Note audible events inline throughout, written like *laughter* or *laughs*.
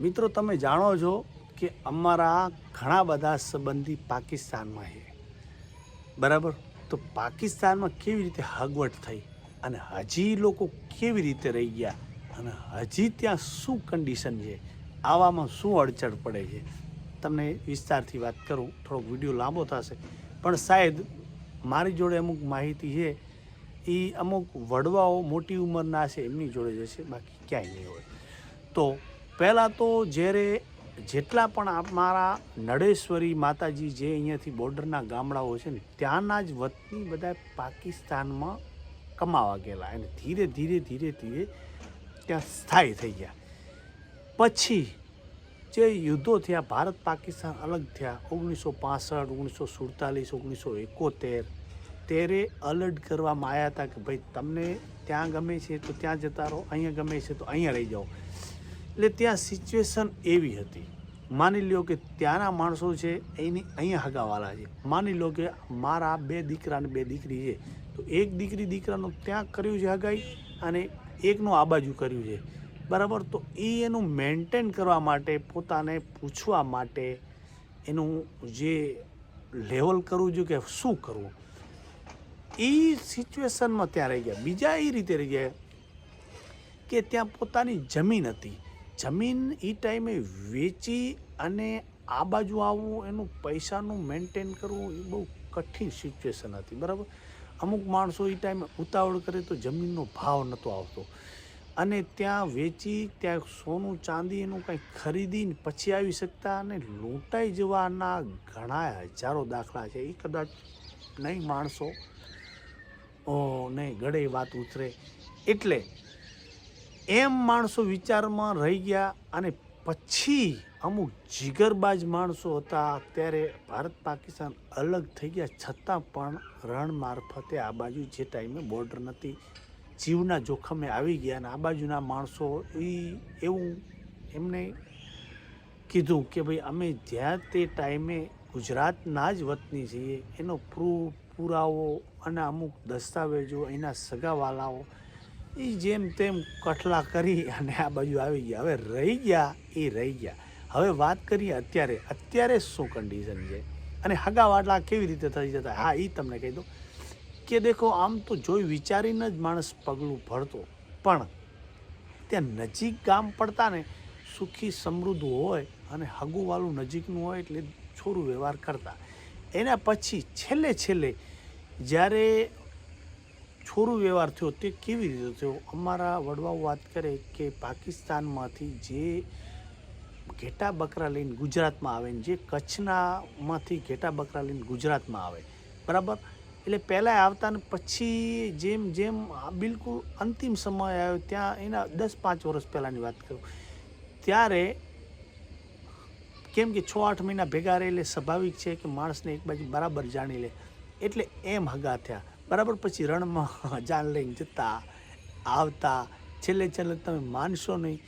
મિત્રો, તમે જાણો છો કે અમારા ઘણા બધા સંબંધી પાકિસ્તાનમાં છે. બરાબર? તો પાકિસ્તાનમાં કેવી રીતે હગવટ થઈ અને હજી લોકો કેવી રીતે રહી ગયા અને હજી ત્યાં શું કન્ડિશન છે? આવામાં શું અડચણ પડે છે? તમને વિસ્તારથી વાત કરું, થોડોક વીડિયો લાંબો થશે. પણ શાયદ મારી જોડે અમુક માહિતી છે. એ અમુક વડવાઓ મોટી ઉંમરના છે, એમની જોડે જશે, બાકી ક્યાંય નહીં હોય. તો પહેલાં તો જ્યારે જેટલા પણ અમારા નડેશ્વરી માતાજી જે અહીંયાથી બોર્ડરના ગામડાઓ છે ને, ત્યાંના જ વતની બધા પાકિસ્તાનમાં કમાવા ગયેલા અને ધીરે ધીરે ધીરે ધીરે ત્યાં સ્થાયી થઈ ગયા. પછી જે યુદ્ધો થયા, ભારત પાકિસ્તાન અલગ થયા, ઓગણીસો પાસઠ, ઓગણીસો સુડતાલીસ, ઓગણીસો એકોતેર, ત્યારે અલર્ટ કરવામાં આવ્યા હતા કે ભાઈ, તમને ત્યાં ગમે છે તો ત્યાં જતા રહો, અહીંયા ગમે છે તો અહીંયા રહી જાઓ. એટલે ત્યાં સિચ્યુએશન એવી હતી. માની લો કે ત્યાંના માણસો છે, એની અહીંયા હગાવાલા છે. માની લો કે મારા બે દીકરા અને બે દીકરી છે, તો એક દીકરી દીકરાનું ત્યાં કર્યું છે હગાઈ અને એકનું આ બાજુ કર્યું છે. બરાબર? તો એ એનું મેન્ટેન કરવા માટે, પોતાને પૂછવા માટે એનું જે લેવલ કરવું જોઈએ કે શું કરવું? એ સિચ્યુએશનમાં ત્યાં રહી ગયા. બીજા એ રીતે રહી ગયા કે ત્યાં પોતાની જમીન હતી. જમીન એ ટાઈમે વેચી અને આ બાજુ આવવું એનું પૈસાનું મેન્ટેન કરવું એ બહુ કઠિન સિચ્યુએશન હતી, બરાબર? અમુક માણસો એ ટાઈમે ઉતાવળ કરે તો જમીનનો ભાવ નહોતો આવતો. અને ત્યાં વેચી, ત્યાં સોનું, ચાંદી એનું કંઈ ખરીદીને પછી આવી શકતા અને લૂંટાઈ જવાના ઘણા હજારો દાખલા છે. એ કદાચ નહીં માણસો ઓ નહીં ગળે વાત ઉતરે. એટલે એમ માણસો વિચારમાં રહી ગયા અને પછી અમુક જીગરબાજ માણસો હતા ત્યારે ભારત પાકિસ્તાન અલગ થઈ ગયા. છતાં પણ રણ મારફતે આ બાજુ જે ટાઈમે બોર્ડર નથી જીવના જોખમે આવી ગયા અને આ બાજુના માણસો એ એવું એમને કીધું કે ભાઈ, અમે જ્યાં તે ટાઈમે ગુજરાતના જ વતની છીએ, એનો પ્રૂફ પુરાવો અને અમુક દસ્તાવેજો એના સગાવાલાઓ એ જેમ તેમ કઠલા કરી અને આ બાજુ આવી ગયા. હવે રહી ગયા એ રહી ગયા. હવે વાત કરીએ અત્યારે. અત્યારે શું કન્ડિશન છે? અને હગાવાટલા કેવી રીતે થઈ જતા? હા એ તમને કહી દો કે દેખો, આમ તો જોઈ વિચારીને જ માણસ પગલું ભરતો. પણ ત્યાં નજીક ગામ પડતા ને સુખી સમૃદ્ધ હોય અને હગુવાલું નજીકનું હોય એટલે છોરું વ્યવહાર કરતા. એના પછી છેલ્લે છેલ્લે જ્યારે છોરું વ્યવહાર થયો તે કેવી રીતે થયો? અમારા વડવાઓ વાત કરે કે પાકિસ્તાનમાંથી જે ઘેટા બકરા લઈને ગુજરાતમાં આવે ને જે કચ્છનામાંથી ઘેટા બકરા લઈને ગુજરાતમાં આવે, બરાબર? એટલે પહેલાં આવતા ને પછી જેમ જેમ બિલકુલ અંતિમ સમય આવ્યો, ત્યાં એના દસ પાંચ વર્ષ પહેલાંની વાત કરું, ત્યારે કેમ કે છ આઠ મહિના ભેગા રહે એટલે સ્વાભાવિક છે કે માણસને એક બાજુ બરાબર જાણી લે, એટલે એમ હગા થયા. બરાબર? પછી રણમાં *laughs* જાન લઈને જતા, આવતા, છેલ્લે છેલ્લે તમે માનશો નહીં.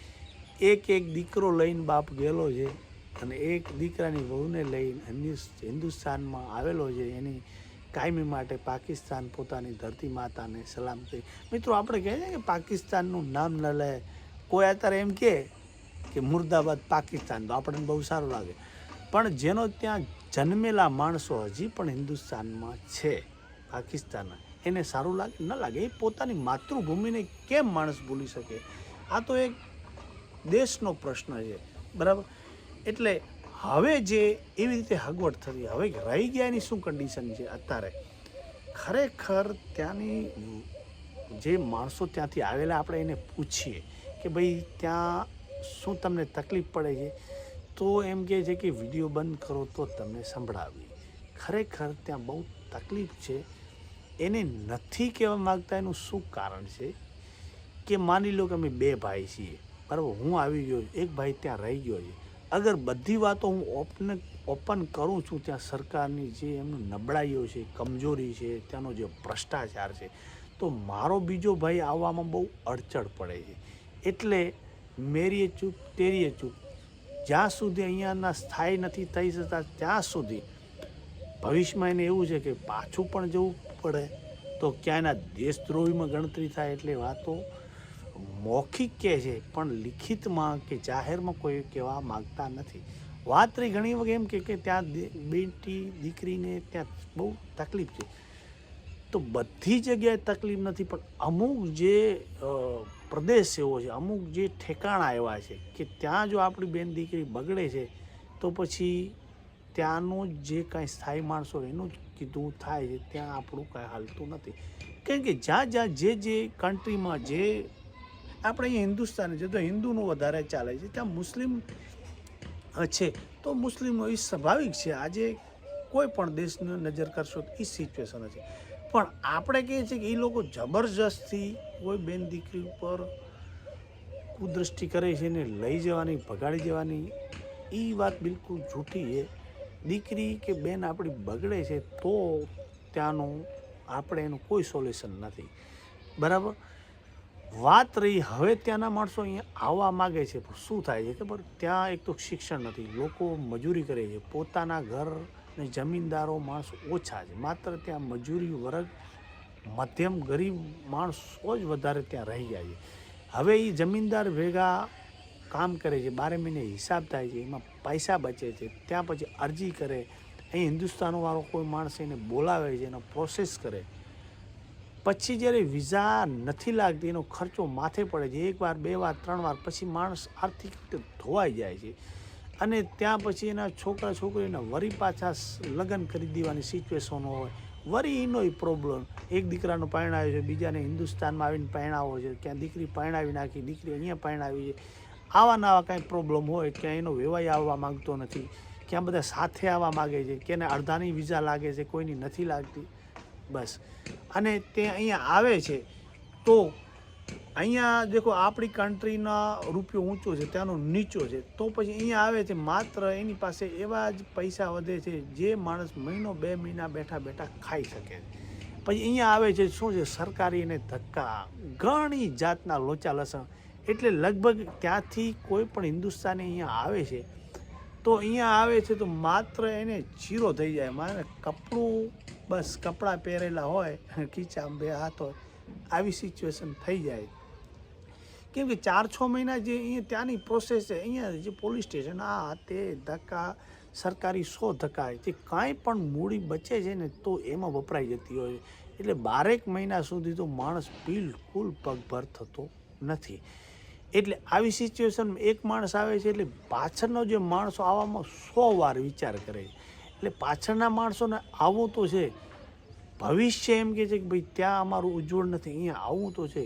એક એક દીકરો લઈને બાપ ગયેલો છે અને એક દીકરાની વહુને લઈને હિન્દુસ્તાનમાં આવેલો છે. એની કાયમી માટે પાકિસ્તાન પોતાની ધરતી માતાને સલામ કરી. મિત્રો, આપણે કહે છે કે પાકિસ્તાનનું નામ ન લે. કોઈ અત્યારે એમ કહે કે મુર્દાબાદ પાકિસ્તાન તો આપણને બહુ સારું લાગે. પણ જેનો ત્યાં જન્મેલા માણસો હજી પણ હિન્દુસ્તાનમાં છે. પાકિસ્તાનના એને સારું લાગે, ન લાગે, એ પોતાની માતૃભૂમિને કેમ માણસ ભૂલી શકે? આ તો એક દેશનો પ્રશ્ન છે, બરાબર? એટલે હવે જે એવી રીતે હગવડ થતી, હવે રહી ગયા એની શું કન્ડિશન છે અત્યારે? ખરેખર ત્યાંની જે માણસો ત્યાંથી આવેલા, આપણે એને પૂછીએ કે ભાઈ ત્યાં શું તમને તકલીફ પડે છે? તો એમ કહે છે કે, વીડિયો બંધ કરો તો તમને સંભળાવી. ખરેખર ત્યાં બહુ તકલીફ છે. એને નથી કહેવા માગતા, એનું શું કારણ છે? કે માની લો કે અમે બે ભાઈ છીએ, બરાબર? હું આવી ગયો, એક ભાઈ ત્યાં રહી ગયો છે. અગર બધી વાતો હું ઓપન ઓપન કરું છું, ત્યાં સરકારની જે એમની નબળાઈઓ છે, કમજોરી છે, ત્યાંનો જે ભ્રષ્ટાચાર છે, તો મારો બીજો ભાઈ આવવામાં બહુ અડચણ પડે છે. એટલે મેરીએ ચૂપ, તેરીએ ચૂપ. જ્યાં સુધી અહીંયાના સ્થાયી નથી થઈ શકતા, ત્યાં સુધી ભવિષ્યમાં એને એવું છે કે પાછું પણ જવું પડે, તો ક્યાંયના દેશદ્રોહીમાં ગણતરી થાય એટલે વાતો મૌખિક કહે છે, પણ લિખિતમાં કે જાહેરમાં કોઈ કહેવા માગતા નથી. વાત રહી ઘણી વખત એમ કે ત્યાં બેટી, દીકરીને ત્યાં બહુ તકલીફ છે. તો બધી જગ્યાએ તકલીફ નથી, પણ અમુક જે પ્રદેશ એવો છે, અમુક જે ઠેકાણા એવા છે, કે ત્યાં જો આપણી બેન દીકરી બગડે છે, તો પછી ત્યાંનું જે કાંઈ સ્થાયી માણસો એનું જ કીધું થાય ત્યાં આપણું કાંઈ હાલતું નથી. કેમ કે જ્યાં જ્યાં જે જે કન્ટ્રીમાં જે આપણે અહીંયા હિન્દુસ્તાન છે, તો હિન્દુનું વધારે ચાલે છે, ત્યાં મુસ્લિમ છે. તો મુસ્લિમો એ સ્વાભાવિક છે, આજે કોઈ પણ દેશને નજર કરશો તો એ સિચ્યુએશન છે પણ આપણે કહીએ છીએ કે એ લોકો જબરજસ્તી કોઈ બેન દીકરી ઉપર કુદૃષ્ટિ કરે છે ને લઈ જવાની, ભગાડી જવાની એ વાત બિલકુલ જૂઠી છે. દીકરી કે બેન આપણી બગડે છે, તો ત્યાંનું આપણે એનું કોઈ સોલ્યુશન નથી. બરાબર? વાત રહી, હવે ત્યાંના માણસો અહીંયા આવવા માગે છે, પણ શું થાય છે ખબર? ત્યાં એક તો શિક્ષણ નથી, લોકો મજૂરી કરે છે. પોતાના ઘર ને જમીનદારો માણસો ઓછા છે. માત્ર ત્યાં મજૂરી વર્ગ, મધ્યમ ગરીબ માણસો જ વધારે ત્યાં રહી ગયા છે. હવે એ જમીનદાર ભેગા કામ કરે છે, બારે મહિને હિસાબ થાય છે, એમાં પૈસા બચે છે, ત્યાં પછી અરજી કરે. અહીં હિન્દુસ્તાનવાળો કોઈ માણસ એને બોલાવે છે, એનો પ્રોસેસ કરે. પછી જ્યારે વિઝા નથી લાગતી, એનો ખર્ચો માથે પડે છે, એક વાર, બે વાર, ત્રણ વાર, પછી માણસ આર્થિક રીતે ધોવાઈ જાય છે. અને ત્યાં પછી એના છોકરા છોકરીને વરી પાછા લગ્ન કરી દેવાની સિચ્યુએશન હોય. વરી એનો પ્રોબ્લેમ એક દીકરાનો પરણાવ્યો છે, બીજાને હિન્દુસ્તાનમાં આવીને પરણાવો છે, ક્યાં દીકરી પરણાવી નાખી, દીકરી અહીંયા પરણાવી છે. આવા નવા કાંઈ પ્રોબ્લેમ હોય ક્યાં એનો વેવાઈ આવવા માંગતો નથી, ક્યાં બધા સાથે આવવા માગે છે કેને અડધાની વિઝા લાગે છે, કોઈની નથી લાગતી. બસ. અને તે અહીંયા આવે છે. તો અહીંયા દેખો, આપણી કન્ટ્રીના રૂપિયો ઊંચો છે, ત્યાંનો નીચો છે. તો પછી અહીંયા આવે છે, માત્ર એની પાસે એવા જ પૈસા વધે છે, જે માણસ મહિનો બે મહિના બેઠા બેઠા ખાઈ શકે. છે પછી અહીંયા આવે છે, શું છે, સરકારી એને ધક્કા. ઘણી જાતના લોચા લસણ. એટલે લગભગ ત્યાંથી કોઈ પણ હિન્દુસ્તાની અહીંયા આવે છે, તો અહીંયા આવે છે તો માત્ર એને ચીરો થઈ જાય. મારે કપડું, બસ કપડાં પહેરેલા હોય ખીચામાં બે હાથ હોય, આવી સિચ્યુએશન થઈ જાય. કેમ કે ચાર છ મહિના જે અહીંયા ત્યાંની પ્રોસેસ છે, અહીંયા જે પોલીસ સ્ટેશન, આ તે ધક્કા, સરકારી સો ધક્કા જે કાંઈ પણ મૂડી બચે છે ને તો એમાં વપરાઈ જતી હોય એટલે બારેક મહિના સુધી તો માણસ બિલકુલ પગભર થતો નથી. એટલે આવી સિચ્યુએશનમાં એક માણસ આવે છે એટલે પાછળનો જે માણસો આવવામાં સો વાર વિચાર કરે એટલે પાછળના માણસોને આવવું તો છે. ભવિષ્ય એમ કે છે કે ભાઈ ત્યાં અમારું ઉજ્જવળ નથી, અહીંયા આવવું તો છે.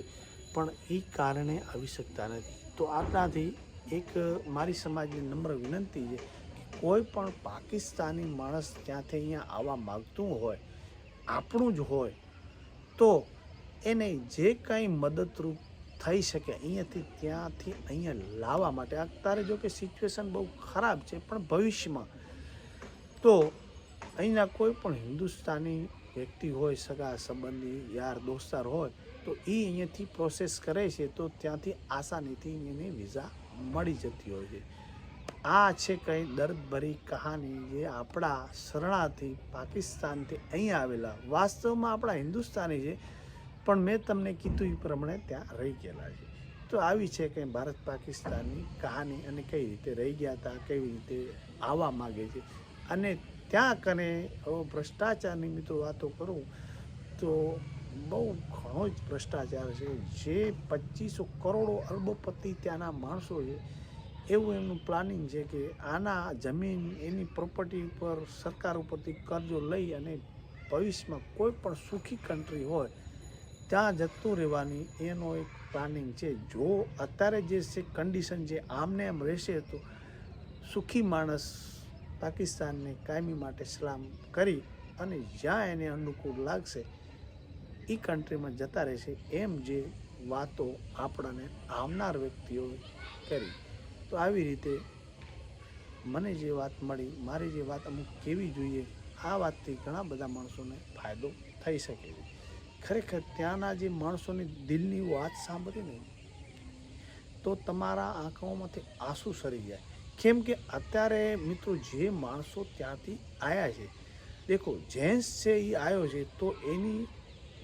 પણ એ કારણે આવી શકતા નથી. તો આટલાથી એક મારી સમાજની નમ્ર વિનંતી છે કે કોઈ પણ પાકિસ્તાની માણસ ત્યાંથી અહીંયા આવવા માગતું હોય, આપણું જ હોય, તો એને જે કાંઈ મદદરૂપ થઈ શકે. અહીંયાથી ત્યાંથી અહીંયા લાવવા માટે. અત્યારે જો કે સિચ્યુએશન બહુ ખરાબ છે, પણ ભવિષ્યમાં તો અહીંના કોઈ પણ હિન્દુસ્તાની વ્યક્તિ હોય, સગા સંબંધી, યાર, દોસ્તાર હોય, તો એ અહીંયાથી પ્રોસેસ કરે છે, તો ત્યાંથી આસાનીથી એને વિઝા મળી જતી હોય છે. આ છે કંઈ દર્દભરી કહાની જે આપણા શરણાથી પાકિસ્તાનથી અહીં આવેલા. વાસ્તવમાં આપણા હિન્દુસ્તાની છે પણ મેં તમને કીધું એ પ્રમાણે ત્યાં રહી ગયેલા છે. તો આવી છે કંઈ ભારત પાકિસ્તાનની કહાની અને કઈ રીતે રહી ગયા હતા, કેવી રીતે આવવા માગે છે. અને ત્યાં કને હવે ભ્રષ્ટાચારની મિત્રો વાતો કરું તો બહુ ઘણો જ ભ્રષ્ટાચાર છે. જે પચીસો કરોડો અરબોપતિ ત્યાંના માણસો છે, એવું એમનું પ્લાનિંગ છે કે આના જમીન, એની પ્રોપર્ટી ઉપર સરકાર ઉપરથી કરજો લઈ અને ભવિષ્યમાં કોઈ પણ સુખી કન્ટ્રી હોય ત્યાં જતું રહેવાની એનો એક પ્લાનિંગ છે. જો અત્યારે જે છે કન્ડિશન છે આમને એમ રહેશે તો સુખી માણસ પાકિસ્તાનને કાયમી માટે સલામ કરી અને જ્યાં એને અનુકૂળ લાગશે એ કન્ટ્રીમાં જતા રહેશે એમ જે વાતો આપણને આવનાર વ્યક્તિઓએ કરી. તો આવી રીતે મને જે વાત મળી, મારી જે વાત અમુક કેવી જોઈએ, આ વાતથી ઘણા બધા માણસોને ફાયદો થઈ શકે છે. ખરેખર ત્યાંના જે માણસોની દિલની વાત સાંભળીને તો તમારા આંખોમાંથી આંસુ સરી જાય. કેમ કે અત્યારે મિત્રો જે માણસો ત્યાંથી આવ્યા છે, દેખો, જેન્ટ્સ છે એ આવ્યો છે, તો એની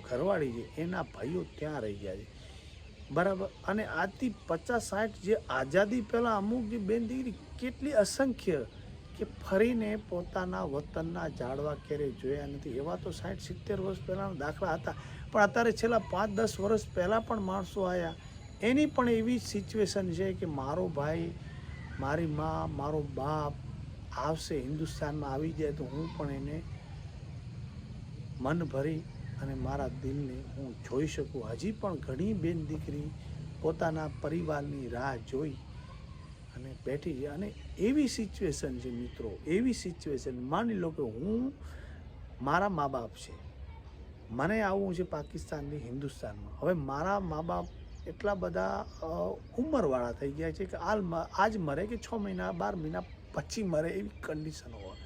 ઘરવાળી છે એના ભાઈઓ ત્યાં રહી ગયા છે. બરાબર? અને આજથી પચાસ સાઠ જે આઝાદી પહેલાં અમુક જે બેન દીકરી કેટલી અસંખ્ય કે ફરીને પોતાના વતનના ઝાડવા ક્યારેય જોયા નથી? એવા તો સાઠ સિત્તેર વર્ષ પહેલાંના દાખલા હતા. પણ અત્યારે છેલ્લા પાંચ દસ વર્ષ પહેલાં પણ માણસો આવ્યા એની પણ એવી સિચ્યુએશન છે કે મારો ભાઈ, મારી મા, મારો બાપ આવશે હિન્દુસ્તાનમાં આવી જાય તો હું પણ એને મન ભરી અને મારા દિલને હું જોઈ શકું. હજી પણ ઘણી બેન દીકરી પોતાના પરિવારની રાહ જોઈ અને બેઠી છે. અને એવી સિચ્યુએશન છે મિત્રો, એવી સિચ્યુએશન માની લો કે હું મારા મા બાપ છે. મને આવવું છે પાકિસ્તાનથી હિન્દુસ્તાનમાં. હવે મારા મા બાપ એટલા બધા ઉંમરવાળા થઈ ગયા છે કે હાલ આજ મરે કે છ મહિના, બાર મહિના પછી મરે એવી કન્ડિશન હોય.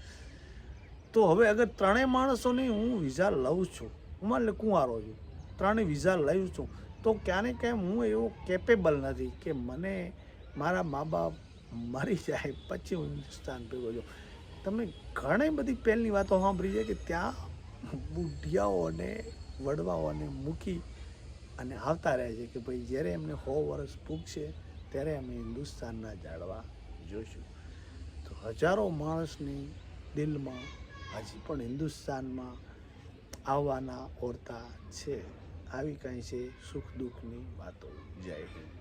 તો હવે અગર ત્રણેય માણસોની હું વિઝા લઉં છું હું લે કુંવારો છું, ત્રણેય વિઝા લઉં છું, તો ક્યાંને ક્યાંય હું એવો કેપેબલ નથી કે મને મારા મા બાપ મરી જાય, પછી હું હિન્દુસ્તાન ભેગો છું તમે ઘણી બધી પહેલની વાતો સાંભળી છે કે ત્યાં બુઢિયાઓને વડવાઓને મૂકી અને આવતા રહે છે કે ભાઈ જ્યારે એમને સો વર્ષ પૂગશે, ત્યારે અમે હિન્દુસ્તાનના જાળવા જોઈશું. તો હજારો માણસની દિલમાં હજી પણ હિન્દુસ્તાનમાં આવવાના ઓરતા છે. આવી કાંઈ છે સુખ દુઃખની વાતો. જય હિન્દ.